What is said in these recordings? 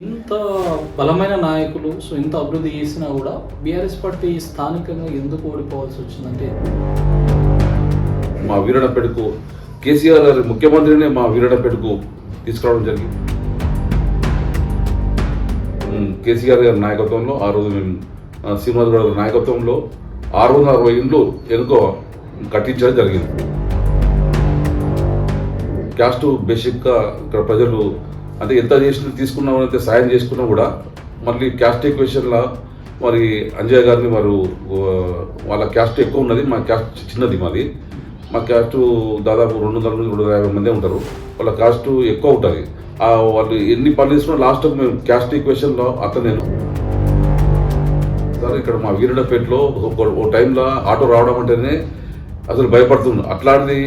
ఇంత బలమైన నాయకులు సో ఇంత అభివృద్ధి చేసినా కూడా బీఆర్ఎస్ పార్టీ స్థానికంగా ఎందుకు ఓడిపోవాల్సి వచ్చిందంటే? మా వీరడపేటకు కేసీఆర్ గారి ముఖ్యమంత్రినే మా వీరడపేటకు తీసుకురావడం జరిగింది. కేసీఆర్ గారి నాయకత్వంలో ఆ రోజు మేము శ్రీనివాస్ గారి నాయకత్వంలో ఆరు వందల అరవై ఇండ్లు ఎనుకో కట్టించడం జరిగింది. క్యాస్ట్ బేసిక్గా ఇక్కడ ప్రజలు అంటే ఎంత చేసిన తీసుకున్నా అయితే సాయం చేసుకున్నా కూడా మళ్ళీ క్యాస్ట్ ఈక్వేషన్లో మరి అంజయ్ గారిని వారు వాళ్ళ క్యాస్ట్ ఎక్కువ ఉన్నది మా క్యాస్ట్ చిన్నది మాది. మా క్యాస్ట్ దాదాపు రెండు వందల నుంచి రెండు వందల యాభై మంది ఉంటారు. వాళ్ళ కాస్ట్ ఎక్కువ ఉంటుంది. వాళ్ళు ఎన్ని పనులు తీసుకున్నా లాస్ట్ మేము క్యాస్ట్ ఈక్వేషన్లో అతను నేను. సార్ ఇక్కడ మా వీరుడపేటలో ఒక ఓ టైంలో ఆటో రావడం అంటేనే అసలు భయపడుతుంది. అట్లాంటిది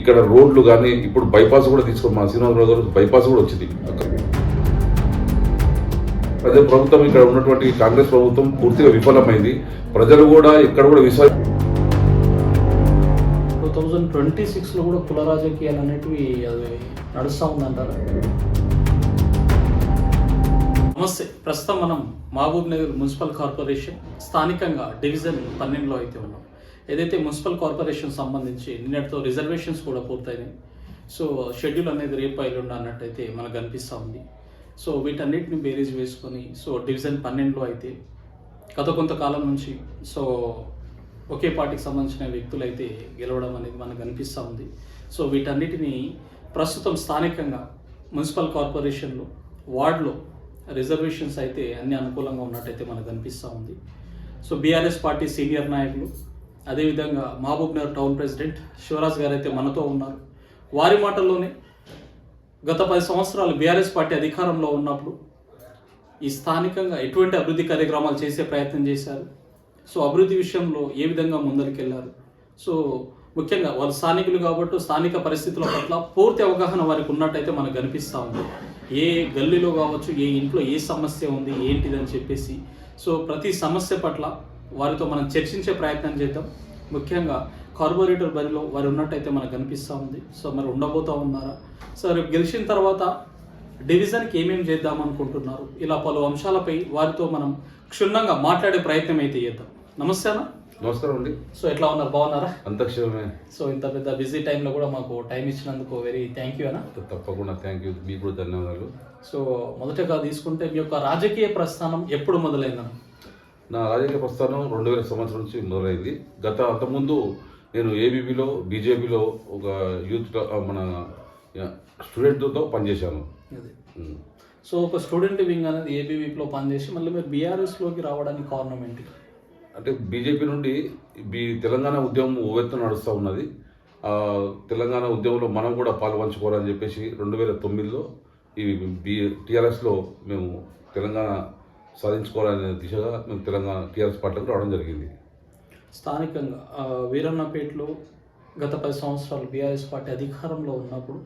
ఇక్కడ రోడ్లు కానీ ఇప్పుడు బైపాస్ కూడా తీసుకుని మా శ్రీనివాసరావు గారు బైపాస్ కూడా వచ్చింది ప్రజల ప్రభుత్వం ఇక్కడ ఉన్నటువంటి కాంగ్రెస్ ప్రభుత్వం పూర్తిగా విఫలమైంది. ప్రజలు కూడా ఇక్కడ కూడా విశ్వాస టూ థౌజండ్ ట్వంటీ సిక్స్లో కూడా కుల రాజకీయాలు అనేటివి అది నడుస్తూ ఉందంటారు? నమస్తే. ప్రస్తుతం మనం మహబూబ్ నగర్ మున్సిపల్ కార్పొరేషన్ స్థానికంగా డివిజన్ పన్నెండులో అయితే ఉన్నాం. ఏదైతే మున్సిపల్ కార్పొరేషన్ సంబంధించి నిన్నటితో రిజర్వేషన్స్ కూడా పూర్తయినాయి. సో షెడ్యూల్ అనేది రేపు ఎల్లుండి అన్నట్టయితే మనకు కనిపిస్తూ ఉంది. సో వీటన్నిటిని బేరీజ్ వేసుకొని సో డివిజన్ పన్నెండులో అయితే గత కొంతకాలం నుంచి సో ఒకే పార్టీకి సంబంధించిన వ్యక్తులు అయితే గెలవడం అనేది మనకు అనిపిస్తూ ఉంది. సో వీటన్నిటిని ప్రస్తుతం స్థానికంగా మున్సిపల్ కార్పొరేషన్లో వార్డులో రిజర్వేషన్స్ అయితే అన్ని అనుకూలంగా ఉన్నట్టయితే మనకు అనిపిస్తూ ఉంది. సో బీఆర్ఎస్ పార్టీ సీనియర్ నాయకులు అదేవిధంగా Mahabubnagar town president Shivaraj garu అయితే మనతో ఉన్నారు. వారి మాటల్లోనే గత పది సంవత్సరాలు బీఆర్ఎస్ పార్టీ అధికారంలో ఉన్నప్పుడు ఈ స్థానికంగా ఎటువంటి అభివృద్ధి కార్యక్రమాలు చేసే ప్రయత్నం చేశారు. సో అభివృద్ధి విషయంలో ఏ విధంగా ముందరికెళ్ళారు సో ముఖ్యంగా వాళ్ళు స్థానికులు కాబట్టి స్థానిక పరిస్థితుల పట్ల పూర్తి అవగాహన వారికి ఉన్నట్టయితే మనకు కనిపిస్తూ ఉంది. ఏ గల్లీలో కావచ్చు ఏ ఇంట్లో ఏ సమస్య ఉంది ఏంటిదని చెప్పేసి. సో ప్రతి సమస్య పట్ల వారితో మనం చర్చించే ప్రయత్నం చేద్దాం. ముఖ్యంగా కార్పొరేటర్ బరిలో వారు ఉన్నట్టయితే మనకు కనిపిస్తూ ఉంది. సో మరి ఉండబోతా ఉన్నారా? సో రేపు గెలిచిన తర్వాత డివిజన్కి ఏమేమి చేద్దాం అనుకుంటున్నారు? ఇలా పలు అంశాలపై వారితో మనం క్షుణ్ణంగా మాట్లాడే ప్రయత్నం అయితే చేద్దాం. నమస్తే అన్న. నమస్కారం అండి. సో ఎట్లా ఉన్నారు? బాగున్నారా? అంతక్షరమే సో ఇంత పెద్ద బిజీ టైంలో కూడా మాకు టైం ఇచ్చినందుకు వెరీ థ్యాంక్ యూ అన్న. తప్పకుండా థ్యాంక్ యూ. మీకు కూడా ధన్యవాదాలు. సో మొదటగా తీసుకుంటే మీ యొక్క రాజకీయ ప్రస్థానం ఎప్పుడు మొదలైందన్న? నా రాజకీయ ప్రస్థానం రెండు వేల సంవత్సరం నుంచి మొదలైంది. గత అంతకుముందు నేను ఏబీపీలో బీజేపీలో ఒక యూత్ మన స్టూడెంట్తో పనిచేశాను. సో ఒక స్టూడెంట్ వింగ్ అనేది ఏబీవీపీలో పనిచేసి మళ్ళీ మీరు బీఆర్ఎస్లోకి రావడానికి కారణం ఏంటి? అంటే బీజేపీ నుండి బీ తెలంగాణ ఉద్యమం ఓవెత్తున నడుస్తూ ఉన్నది. తెలంగాణ ఉద్యమంలో మనం కూడా పాల్పంచుకోవాలని చెప్పేసి రెండు వేల తొమ్మిదిలో ఈ బీ టీఆర్ఎస్లో మేము తెలంగాణ సాధించుకోవాలనే దిశగా మేము తెలంగాణ టీఆర్ఎస్ పార్టీలకు రావడం జరిగింది. స్థానికంగా వీరన్నపేటలో గత పది సంవత్సరాలు బీఆర్ఎస్ పార్టీ అధికారంలో ఉన్నప్పుడు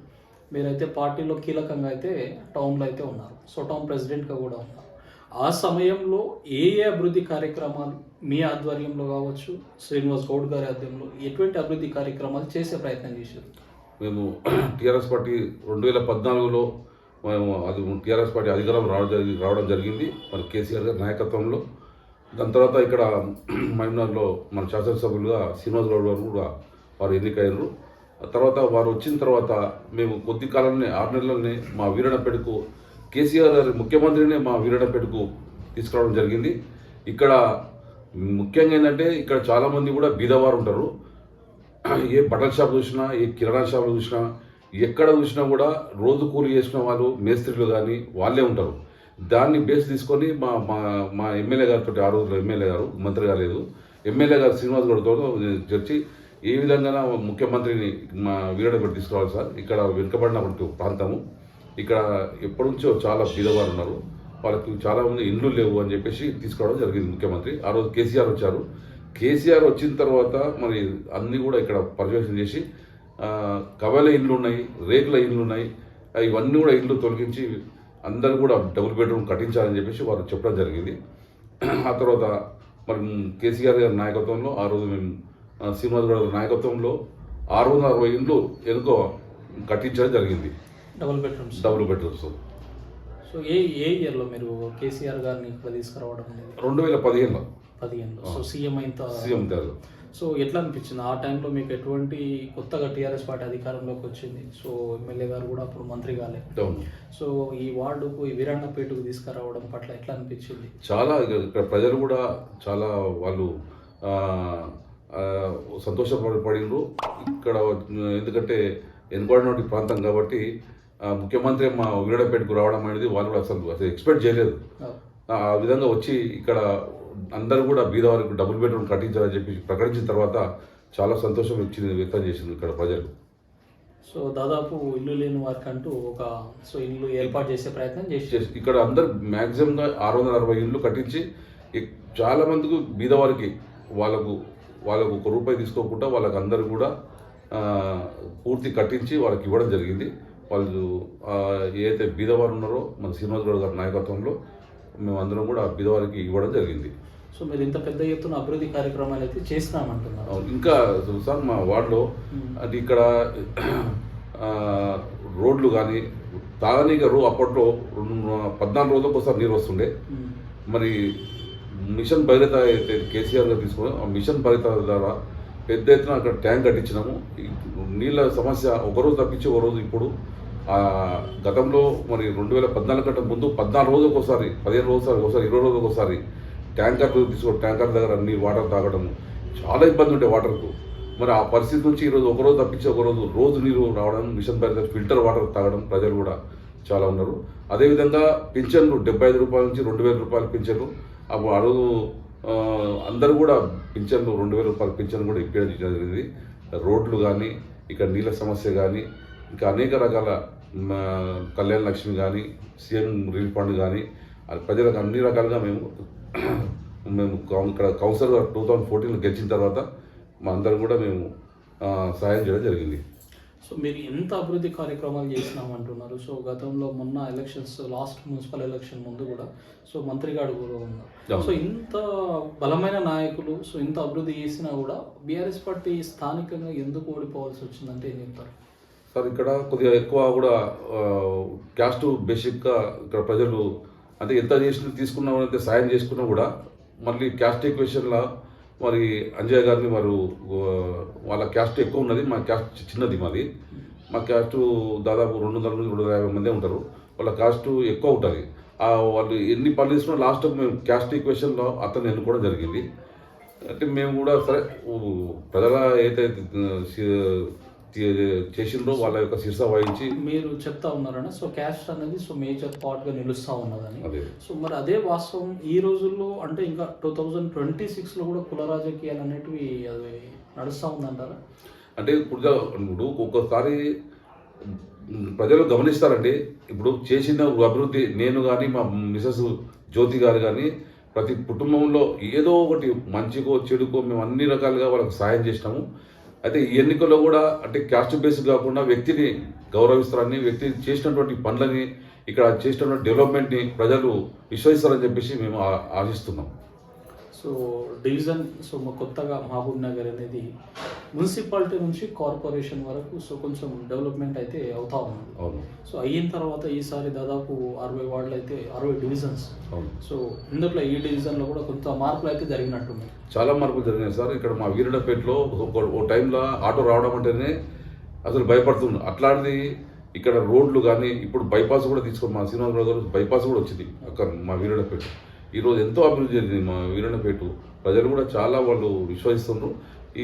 మీరైతే పార్టీలో కీలకంగా అయితే టౌన్లో అయితే ఉన్నారు. సో టౌన్ ప్రెసిడెంట్గా కూడా ఉన్నారు. ఆ సమయంలో ఏ ఏ అభివృద్ధి కార్యక్రమాలు మీ ఆధ్వర్యంలో కావచ్చు శ్రీనివాస్ గౌడ్ గారి ఆధ్వర్యంలో ఎటువంటి అభివృద్ధి కార్యక్రమాలు చేసే ప్రయత్నం చేశారు? మేము టీఆర్ఎస్ పార్టీ రెండు వేల పద్నాలుగులో మేము అది టీఆర్ఎస్ పార్టీ అధికారం రావడం జరిగి రావడం జరిగింది. మరి కేసీఆర్ గారి నాయకత్వంలో. దాని తర్వాత ఇక్కడ మహబూబ్నగర్లో మన శాసనసభ్యులుగా శ్రీనివాస్ గౌడ్ గారు కూడా వారు ఎన్నికయ్యారు. ఆ తర్వాత వారు వచ్చిన తర్వాత మేము కొద్ది కాలంలోనే ఆరు నెలలనే మా వీరడపేటకు కేసీఆర్ గారి ముఖ్యమంత్రినే మా వీరడపేటకు తీసుకురావడం జరిగింది. ఇక్కడ ముఖ్యంగా ఏంటంటే ఇక్కడ చాలామంది కూడా బీదవారు ఉంటారు. ఏ బట్టల షాప్ చూసినా ఏ కిరాణా షాప్ చూసినా ఎక్కడ చూసినా కూడా రోజు కూలి చేసిన వాళ్ళు మేస్త్రీలు కానీ వాళ్ళే ఉంటారు. దాన్ని బేస్ తీసుకొని మా మా మా ఎమ్మెల్యే గారితో ఆ రోజులో ఎమ్మెల్యే గారు మంత్రి గారు లేదు. ఎమ్మెల్యే గారు శ్రీనివాస్ గౌడ్తో చర్చి ఏ విధంగా ముఖ్యమంత్రిని మా వీరడపేట తీసుకోవాలి సార్. ఇక్కడ వెనుకబడినటువంటి ప్రాంతము. ఇక్కడ ఎప్పటి నుంచో చాలా బీదవారు ఉన్నారు. వాళ్ళకి చాలామంది ఇండ్లు లేవు అని చెప్పేసి తీసుకోవడం జరిగింది ముఖ్యమంత్రి. ఆ రోజు కేసీఆర్ వచ్చారు. కేసీఆర్ వచ్చిన తర్వాత మరి అన్నీ కూడా ఇక్కడ పర్యవేక్షణ చేసి కవల ఇండ్లు ఉన్నాయి రేకుల ఇండ్లు ఉన్నాయి. ఇవన్నీ కూడా ఇండ్లు తొలగించి అందరూ కూడా డబుల్ బెడ్రూమ్ కట్టించాలని చెప్పేసి వారు చెప్పడం జరిగింది. ఆ తర్వాత మరి కేసీఆర్ గారి నాయకత్వంలో ఆ రోజు మేము శ్రీనివాస్ గారి నాయకత్వంలో ఆరు వందల అరవై ఇండ్లు ఎనుకో కట్టించడం జరిగింది. Double bedrooms. Double bedrooms. So ఏ ఏ ఇయర్లో మీరు కేసీఆర్ గారిని ఇక్కడ తీసుకురావడం రెండు వేల పదిహేనులో. పదిహేనులో. సో సీఎం అయిన సీఎం సో ఎట్లా అనిపించింది? ఆ టైంలో మీకు ఎటువంటి కొత్తగా టీఆర్ఎస్ పార్టీ అధికారంలోకి వచ్చింది? సో ఎమ్మెల్యే గారు కూడా అప్పుడు మంత్రి కాలే. సో ఈ వార్డుకు ఈ వీరన్నపేటకు తీసుకురావడం పట్ల ఎట్లా అనిపించింది? చాలా ఇక ఇక్కడ ప్రజలు కూడా చాలా వాళ్ళు సంతోషపడిపడిండ్రు ఇక్కడ ఎందుకంటే ఎన్నుకోవడం ప్రాంతం కాబట్టి ముఖ్యమంత్రి మా వీరడపేటకు రావడం అనేది వాళ్ళు కూడా అసలు అసలు ఎక్స్పెక్ట్ చేయలేదు. ఆ విధంగా వచ్చి ఇక్కడ అందరూ కూడా బీద వారికి డబుల్ బెడ్రూమ్ కట్టించాలని చెప్పి ప్రకటించిన తర్వాత చాలా సంతోషం ఇచ్చింది వ్యక్తం చేసింది ఇక్కడ ప్రజలు. సో దాదాపు ఇల్లు లేని వారికి అంటూ ఒక సో ఇల్లు ఏర్పాటు చేసే ప్రయత్నం చేసి ఇక్కడ అందరు మ్యాక్సిమంగా ఆరు వందల అరవై ఇళ్ళు కట్టించి చాలా మందికి బీదవారికి వాళ్ళకు వాళ్ళకు ఒక రూపాయి తీసుకోకుండా వాళ్ళకి అందరూ కూడా పూర్తి కట్టించి వాళ్ళకి ఇవ్వడం జరిగింది. వాళ్ళు ఏదైతే బీదవారు ఉన్నారో మన శ్రీనివాస్ గౌడ్ గారి నాయకత్వంలో మేమందరం కూడా బీదవారికి ఇవ్వడం జరిగింది. సో మీరు ఇంత పెద్ద ఎత్తున అభివృద్ధి కార్యక్రమాలు అయితే చేస్తున్నామంటున్నారు అవును. ఇంకా సార్ మా వార్డులో. అది ఇక్కడ రోడ్లు కానీ తాగనీక రో అప్పట్లో రెండు పద్నాలుగు రోజులకు ఒకసారి నీరు వస్తుండే. మరి మిషన్ భైరత అయితే కేసీఆర్ గారు తీసుకున్నాం ఆ మిషన్ భైరత ద్వారా పెద్ద ఎత్తున అక్కడ ట్యాంక్ కట్టించినాము నీళ్ళ సమస్య ఒకరోజు తప్పించి ఒక రోజు ఇప్పుడు ఆ గతంలో మరి రెండు వేల పద్నాలుగు కంటే ముందు పద్నాలుగు రోజులకు ఒకసారి పదిహేను రోజులు ఒకసారి ఇరవై రోజులకు ఒకసారి ట్యాంకర్ తీసుకో ట్యాంకర్ దగ్గర అన్ని వాటర్ తాగడం చాలా ఇబ్బంది ఉండే వాటర్కు. మరి ఆ పరిస్థితి నుంచి ఈరోజు ఒకరోజు తప్పించి ఒకరోజు రోజు నీరు రావడం మిషన్ పరిధి ఫిల్టర్ వాటర్ తాగడం ప్రజలు కూడా చాలా ఉన్నారు. అదేవిధంగా పింఛన్లు డెబ్బై ఐదు రూపాయల నుంచి రెండు వేల రూపాయలు పింఛన్లు. అప్పుడు ఆ రోజు అందరూ కూడా పింఛన్లు రెండు వేల రూపాయల పింఛన్ కూడా ఇప్పించడం జరిగింది. రోడ్లు కానీ ఇక్కడ నీళ్ళ సమస్య కానీ ఇంకా అనేక రకాల కళ్యాణ లక్ష్మి కానీ సీఎం రిలీఫ్ ఫండ్ కానీ అది ప్రజలకు అన్ని రకాలుగా మేము మేము ఇక్కడ కౌన్సిలర్ టూ థౌజండ్ ఫోర్టీన్లో గెలిచిన తర్వాత మా అందరం కూడా మేము సహాయం చేయడం జరిగింది. సో మీరు ఎంత అభివృద్ధి కార్యక్రమాలు చేసినామంటున్నారు? సో గతంలో మొన్న ఎలక్షన్స్ లాస్ట్ మున్సిపల్ ఎలక్షన్ ముందు కూడా సో మంత్రి గారు కూడా ఉన్నారు. సో ఇంత బలమైన నాయకులు సో ఇంత అభివృద్ధి చేసినా కూడా బీఆర్ఎస్ పార్టీ స్థానికంగా ఎందుకు ఓడిపోవాల్సి వచ్చిందంటే ఏం చెప్తారు? సార్ ఇక్కడ కొద్దిగా ఎక్కువ కూడా క్యాస్ట్ బేసిక్గా ఇక్కడ ప్రజలు అంటే ఎంత చేసిన తీసుకున్నా సాయం చేసుకున్నా కూడా మళ్ళీ క్యాస్ట్ ఈక్వేషన్లో మరి అంజయ్ గారిని వారు వాళ్ళ క్యాస్ట్ ఎక్కువ ఉన్నది మా క్యాస్ట్ చిన్నది మాది. మా క్యాస్ట్ దాదాపు రెండు వందల నుంచి రెండు వందల యాభై మంది ఉంటారు. వాళ్ళ కాస్ట్ ఎక్కువ ఉంటుంది. ఆ వాళ్ళు ఎన్ని పనులు తీసుకున్నా లాస్ట్ మేము క్యాస్ట్ ఈక్వేషన్లో ఎన్ను ఎన్నుకోవడం జరిగింది. అంటే మేము కూడా సరే ప్రజల ఏదైతే చేసిండ్రో వాళ్ళ యొక్క శిరస వహించి మీరు చెప్తా ఉన్నారన్న సో క్యాస్ట్ అనేది సో మేజర్ పార్ట్గా నిలుస్తూ ఉన్నదని. సో మరి అదే వాస్తవం ఈ రోజుల్లో అంటే ఇంకా టూ థౌజండ్ ట్వంటీ సిక్స్లో కూడా కుల రాజకీయాలు అనేటివి అది నడుస్తూ ఉందంటారా? అంటే ఇప్పుడు ఇప్పుడు ఒక్కొక్కసారి ప్రజలు గమనిస్తారండి. ఇప్పుడు చేసిన అభివృద్ధి నేను కానీ మా మిసెస్ జ్యోతి గారు కానీ ప్రతి కుటుంబంలో ఏదో ఒకటి మంచికో చెడుకో మేము అన్ని రకాలుగా వాళ్ళకి సాయం చేసినాము. అయితే ఈ ఎన్నికల్లో కూడా అంటే క్యాస్ట్ బేస్డ్ కాకుండా వ్యక్తిని గౌరవిస్తారని వ్యక్తి చేసినటువంటి పనులని ఇక్కడ చేసినటువంటి డెవలప్మెంట్ని ప్రజలు విశ్వసిస్తారని చెప్పేసి మేము ఆశిస్తున్నాం. సో డివిజన్ సో మా కొత్తగా మహబూబ్ నగర్ అనేది మున్సిపాలిటీ నుంచి కార్పొరేషన్ వరకు సో కొంచెం డెవలప్మెంట్ అయితే అవుతా ఉంది. అవును. సో అయిన తర్వాత ఈసారి దాదాపు అరవై వార్డులు అయితే అరవై డివిజన్స్. అవును. సో ఇందులో ఈ డివిజన్లో కూడా కొంత మార్పులు అయితే జరిగినట్టున్నాయి చాలా మార్పులు జరిగినాయి సార్. ఇక్కడ మా వీరుడపేటలో ఒక ఓ టైంలో ఆటో రావడం అంటేనే అసలు భయపడుతుంది. అట్లాంటిది ఇక్కడ రోడ్లు కానీ ఇప్పుడు బైపాస్ కూడా తీసుకొని మా శ్రీనివాసరావు గారు బైపాస్ కూడా వచ్చింది అక్కడ మా వీరుడపేట ఈరోజు ఎంతో అభివృద్ధి జరిగింది మా వీరుడపేట ప్రజలు కూడా చాలా వాళ్ళు విశ్వసిస్తున్నారు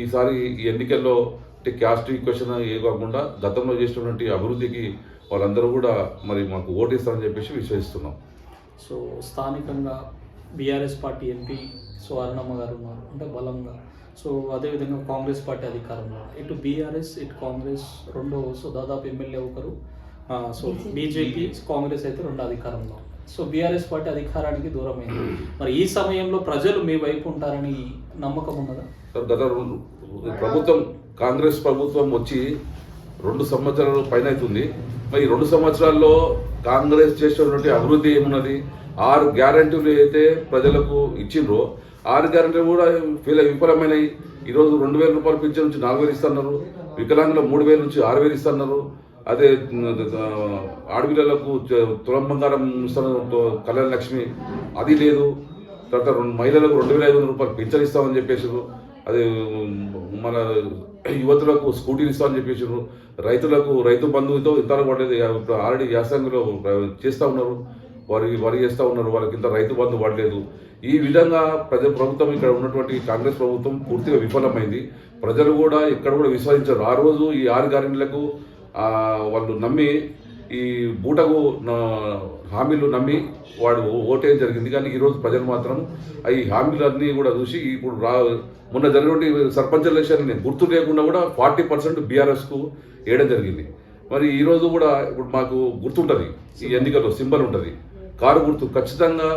ఈసారి ఈ ఎన్నికల్లో అంటే క్యాస్ట్ ఈక్వెషన్ ఏ కాకుండా గతంలో చేసినటువంటి అభివృద్ధికి వాళ్ళందరూ కూడా మరి మాకు ఓటేస్తారని చెప్పేసి విశ్వసిస్తున్నాం. సో స్థానికంగా BRS party MP so Arunamma garu ఉన్నారు అంటే బలంగా సో అదేవిధంగా కాంగ్రెస్ పార్టీ అధికారంలో ఇటు బీఆర్ఎస్ ఇటు కాంగ్రెస్ రెండు సో దాదాపు ఎమ్మెల్యే ఒకరు. So BJP. కాంగ్రెస్ అయితే రెండు అధికారంలో సో బీఆర్ఎస్ పార్టీ అధికారానికి దూరమైంది. మరి ఈ సమయంలో ప్రజలు మీ వైపు ఉంటారని నమ్మకం ఉన్నదా? సార్ గత ప్రభుత్వం కాంగ్రెస్ ప్రభుత్వం వచ్చి రెండు సంవత్సరాల పైన అవుతుంది మరి రెండు సంవత్సరాల్లో కాంగ్రెస్ చేసినటువంటి అభివృద్ధి ఏమున్నది? ఆరు గ్యారంటీలు అయితే ప్రజలకు ఇచ్చిండ్రో. ఆరు గ్యారెంటీ కూడా ఫీల్ విఫలమైనవి ఈరోజు రెండు వేల రూపాయలు పింఛన్ నుంచి నాలుగు వేలు ఇస్తున్నారు. వికలాంగుల మూడు వేల నుంచి ఆరు వేలు ఇస్తున్నారు. అదే ఆడపిల్లలకు తులం బంగారం కళ్యాణ లక్ష్మి. అది లేదు. తర్వాత రెండు మహిళలకు రెండు వేల ఐదు వందల రూపాయలు పింఛన్ ఇస్తామని చెప్పేసారు అది మన యువతులకు స్కూటీలు ఇస్తామని చెప్పేసారు రైతులకు రైతు బంధువుతో ఇంతవరకు పడలేదు. ఇప్పుడు ఆల్రెడీ యాసంగిలో చేస్తూ ఉన్నారు. వరి వరి చేస్తూ ఉన్నారు. వాళ్ళకి ఇంత రైతు బంధు పడలేదు. ఈ విధంగా ప్రజ ప్రభుత్వం ఇక్కడ ఉన్నటువంటి కాంగ్రెస్ ప్రభుత్వం పూర్తిగా విఫలమైంది. ప్రజలు కూడా ఎక్కడ కూడా విశ్వసించారు. ఆ రోజు ఈ ఆరు గ్యారెంటీలకు వాళ్ళు నమ్మి ఈ బూటకు హామీలు నమ్మి వాడు ఓటేయడం జరిగింది. కానీ ఈరోజు ప్రజలు మాత్రం ఈ హామీలన్నీ కూడా చూసి ఇప్పుడు రా మొన్న జరిగినటువంటి సర్పంచ్ ఎలక్షన్ గుర్తు లేకుండా కూడా ఫార్టీ పర్సెంట్ బీఆర్ఎస్కు వేయడం జరిగింది. మరి ఈరోజు కూడా ఇప్పుడు మాకు గుర్తుంటుంది. ఈ ఎన్నికల్లో సింబల్ ఉంటుంది. కారు గుర్తు. ఖచ్చితంగా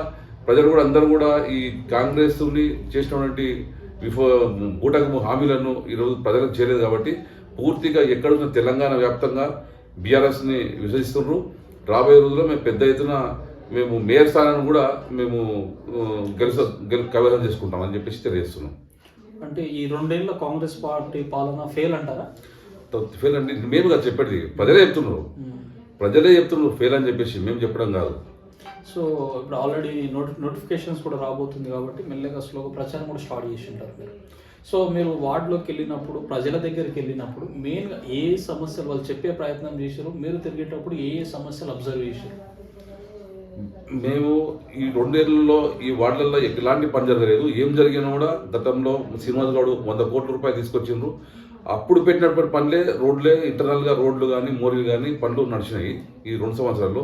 ప్రజలు కూడా అందరూ కూడా ఈ కాంగ్రెస్ని చేసినటువంటి విఫో బూటకము హామీలను ఈరోజు ప్రజలకు చేయలేదు కాబట్టి పూర్తిగా ఎక్కడున్న తెలంగాణ వ్యాప్తంగా బీఆర్ఎస్ని విశ్వసిస్తున్నారు. రాబోయే రోజుల్లో మేము పెద్ద ఎత్తున మేము మేయర్ స్థానాన్ని కూడా మేము గెలుస గెలు కైవసం చేసుకుంటామని చెప్పేసి తెలియజేస్తున్నాం. అంటే ఈ రెండేళ్ళ కాంగ్రెస్ పార్టీ పాలన ఫెయిల్ అంటారా? ఫెయిల్ అండి మేముగా చెప్పేది ప్రజలే చెప్తున్నారు. ప్రజలే చెప్తున్నారు ఫెయిల్ అని చెప్పేసి మేము చెప్పడం కాదు. సో ఇప్పుడు ఆల్రెడీ నోటి నోటిఫికేషన్స్ కూడా రాబోతుంది కాబట్టి మెల్లగా స్లోగా ప్రచారం కూడా స్టార్ట్ చేసి ఉంటారు మీరు. సో మీరు వార్డులోకి వెళ్ళినప్పుడు ప్రజల దగ్గరికి వెళ్ళినప్పుడు మెయిన్గా ఏ సమస్యలు వాళ్ళు చెప్పే ప్రయత్నం చేశారు మీరు తిరిగేటప్పుడు ఏ ఏ సమస్యలు అబ్జర్వ్ చేశారు? మేము ఈ రెండేళ్ళలో ఈ వార్డులలో ఎలాంటి పని జరగలేదు. ఏం జరిగినా కూడా గతంలో శ్రీనివాస్ గౌడ్ వంద కోట్ల రూపాయలు తీసుకొచ్చిండ్రు. అప్పుడు పెట్టినటువంటి పనులే రోడ్లే ఇంటర్నల్గా రోడ్లు కానీ మోరీలు కానీ పనులు నడిచినాయి ఈ రెండు సంవత్సరాల్లో.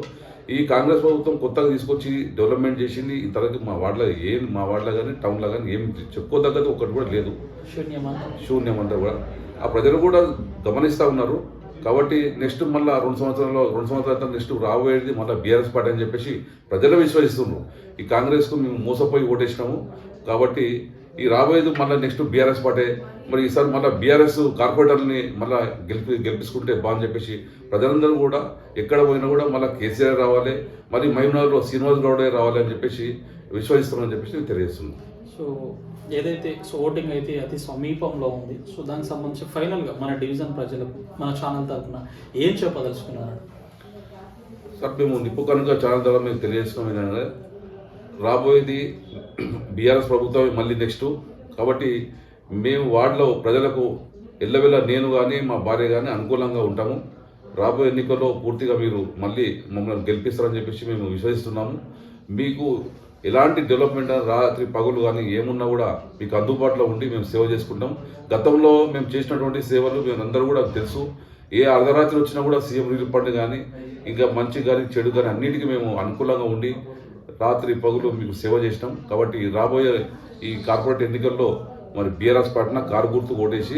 ఈ కాంగ్రెస్ ప్రభుత్వం కొత్తగా తీసుకొచ్చి డెవలప్మెంట్ చేసింది ఇంతవరకు మా వార్డులో ఏం మా వార్డులో కానీ టౌన్లో కానీ ఏం చెప్పుకోదగ్గది ఒకటి కూడా లేదు. శూన్యం అంతా కూడా. ఆ ప్రజలు కూడా గమనిస్తూ ఉన్నారు. కాబట్టి నెక్స్ట్ మళ్ళీ రెండు సంవత్సరాల్లో రెండు సంవత్సరాల తర్వాత నెక్స్ట్ రాబోయేది మళ్ళీ బీఆర్ఎస్ పార్టీ అని చెప్పేసి ప్రజలు విశ్వసిస్తున్నారు. ఈ కాంగ్రెస్కు మేము మోసపోయి ఓటేసినాము. కాబట్టి ఈ రాబోయేది మళ్ళీ నెక్స్ట్ బీఆర్ఎస్ పార్టీ మరి ఈసారి మళ్ళీ బీఆర్ఎస్ కార్పొరేటర్ని మళ్ళీ గెలిపి గెలిపించుకుంటే బాగుని చెప్పేసి ప్రజలందరూ కూడా ఎక్కడ పోయినా కూడా మళ్ళీ కేసీఆర్ రావాలి మరి మహిమనగర్లో శ్రీనివాస్ గౌడే రావాలి అని చెప్పేసి విశ్వసిస్తున్నామని చెప్పేసి నేను తెలియజేస్తున్నాను సో ఏదైతే సో ఓటింగ్ అయితే అతి సమీపంలో ఉంది సో దానికి సంబంధించి ఫైనల్గా మన డివిజన్ ప్రజలకు మన ఛానల్ తరఫున ఏం చెప్పదలుచుకున్నారు? సార్ మేము నిప్పు కనుక ఛానల్ ద్వారా మేము తెలియజేస్తున్నాం ఏంటంటే రాబోయేది బీఆర్ఎస్ ప్రభుత్వం మళ్ళీ నెక్స్ట్ కాబట్టి మేము వార్డులో ప్రజలకు ఎల్లవెల్ల నేను కానీ మా భార్య కానీ అనుకూలంగా ఉంటాము. రాబోయే ఎన్నికల్లో పూర్తిగా మీరు మళ్ళీ మమ్మల్ని గెలిపిస్తారని చెప్పేసి మేము విశ్వసిస్తున్నాము. మీకు ఎలాంటి డెవలప్మెంట్ రాత్రి పగులు కానీ ఏమున్నా కూడా మీకు అందుబాటులో ఉండి మేము సేవ చేసుకుంటాం. గతంలో మేము చేసినటువంటి సేవలు మేము అందరూ కూడా తెలుసు. ఏ అర్ధరాత్రి వచ్చినా కూడా సీఎం రిలీఫ్ ఫండ్ కానీ ఇంకా మంచి కానీ చెడు కానీ అన్నిటికీ మేము అనుకూలంగా ఉండి రాత్రి పగులు మీకు సేవ చేసినాం. కాబట్టి రాబోయే ఈ కార్పొరేట్ ఎన్నికల్లో మరి బీఆర్ఎస్ పార్టీన కారు గుర్తు ఓటేసి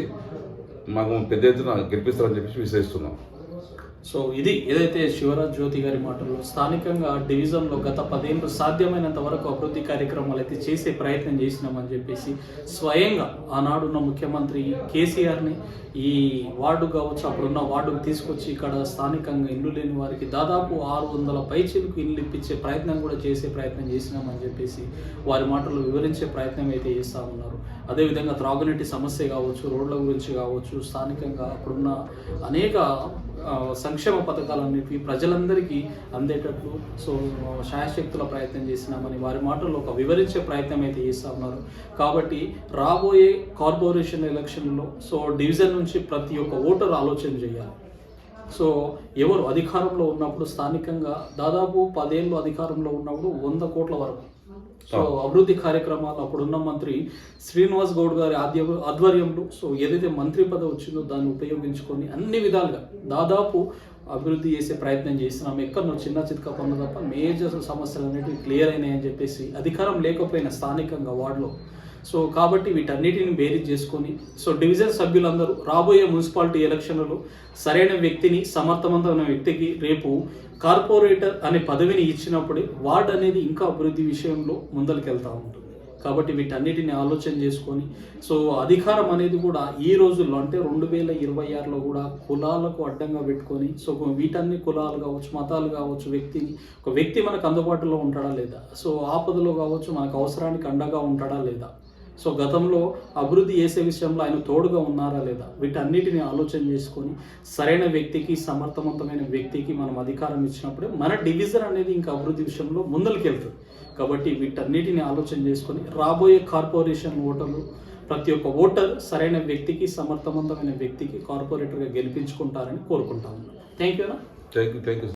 మాకు పెద్ద ఎత్తున గెలిపిస్తారని చెప్పేసి విశ్వసిస్తున్నాం సో ఇది ఏదైతే శివరాజ్ జ్యోతి గారి మాటల్లో స్థానికంగా డివిజన్లో గత పదేళ్ళు సాధ్యమైనంత వరకు అభివృద్ధి కార్యక్రమాలు అయితే చేసే ప్రయత్నం చేసినామని చెప్పేసి స్వయంగా ఆనాడున్న ముఖ్యమంత్రి కేసీఆర్ని ఈ వార్డు కావచ్చు అప్పుడున్న వార్డుకు తీసుకొచ్చి ఇక్కడ స్థానికంగా ఇల్లు లేని వారికి దాదాపు ఆరు వందల పైచీలకు ఇల్లు ఇప్పించే ప్రయత్నం కూడా చేసే ప్రయత్నం చేసినామని చెప్పేసి వారి మాటలు వివరించే ప్రయత్నం అయితే చేస్తూ ఉన్నారు. అదేవిధంగా త్రాగునీటి సమస్య కావచ్చు రోడ్ల గురించి కావచ్చు స్థానికంగా అప్పుడున్న అనేక సంక్షేమ పథకాలన్నిటికీ ప్రజలందరికీ అందేటట్లు సో శాయశక్తుల ప్రయత్నం చేసినామని వారి మాటల్లో ఒక వివరించే ప్రయత్నం అయితే చేస్తూ ఉన్నారు. కాబట్టి రాబోయే కార్పొరేషన్ ఎలక్షన్లో సో డివిజన్ నుంచి ప్రతి ఒక్క ఓటర్ ఆలోచన చేయాలి. సో ఎవరు అధికారంలో ఉన్నప్పుడు స్థానికంగా దాదాపు పదేళ్ళు అధికారంలో ఉన్నప్పుడు వంద కోట్ల వరకు సో అభివృద్ధి కార్యక్రమాలు అప్పుడున్న మంత్రి శ్రీనివాస్ గౌడ్ గారి ఆద్య ఆధ్వర్యంలో సో ఏదైతే మంత్రి పదవి వచ్చిందో దాన్ని ఉపయోగించుకొని అన్ని విధాలుగా దాదాపు అభివృద్ధి చేసే ప్రయత్నం చేసినాం ఎక్కడో చిన్న చిత్క పనులు తప్ప మేజర్ సమస్యలు అనేవి క్లియర్ అయినాయని చెప్పేసి అధికారం లేకపోయినా స్థానికంగా వార్డులో సో కాబట్టి వీటన్నిటిని బేరీజ్ చేసుకొని సో డివిజన్ సభ్యులందరూ రాబోయే మున్సిపాలిటీ ఎలక్షన్లలో సరైన వ్యక్తిని సమర్థవంతమైన వ్యక్తికి రేపు కార్పొరేటర్ అనే పదవిని ఇచ్చినప్పుడే వార్డ్ అనేది ఇంకా అభివృద్ధి విషయంలో ముందరికెళ్తూ ఉంటుంది. కాబట్టి వీటన్నిటిని ఆలోచన చేసుకొని సో అధికారం అనేది కూడా ఈ రోజుల్లో అంటే రెండు వేల ఇరవై ఆరులో కూడా కులాలకు అడ్డంగా పెట్టుకొని సో వీటన్ని కులాలు కావచ్చు మతాలు కావచ్చు వ్యక్తిని ఒక వ్యక్తి మనకు అందుబాటులో ఉంటాడా లేదా? సో ఆపదలో కావచ్చు మనకు అవసరానికి అండగా ఉంటాడా లేదా? సో గతంలో అభివృద్ధి చేసే విషయంలో ఆయన తోడుగా ఉన్నారా లేదా? వీటన్నిటిని ఆలోచన చేసుకొని సరైన వ్యక్తికి సమర్థవంతమైన వ్యక్తికి మనం అధికారం ఇచ్చినప్పుడే మన డివిజన్ అనేది ఇంకా అభివృద్ధి విషయంలో ముందరికెళ్తుంది. కాబట్టి వీటన్నిటిని ఆలోచన చేసుకొని రాబోయే కార్పొరేషన్ ఓటర్లు ప్రతి ఒక్క ఓటర్ సరైన వ్యక్తికి సమర్థవంతమైన వ్యక్తికి కార్పొరేటర్గా గెలిపించుకుంటారని కోరుకుంటా ఉన్నాను. Thank you thank you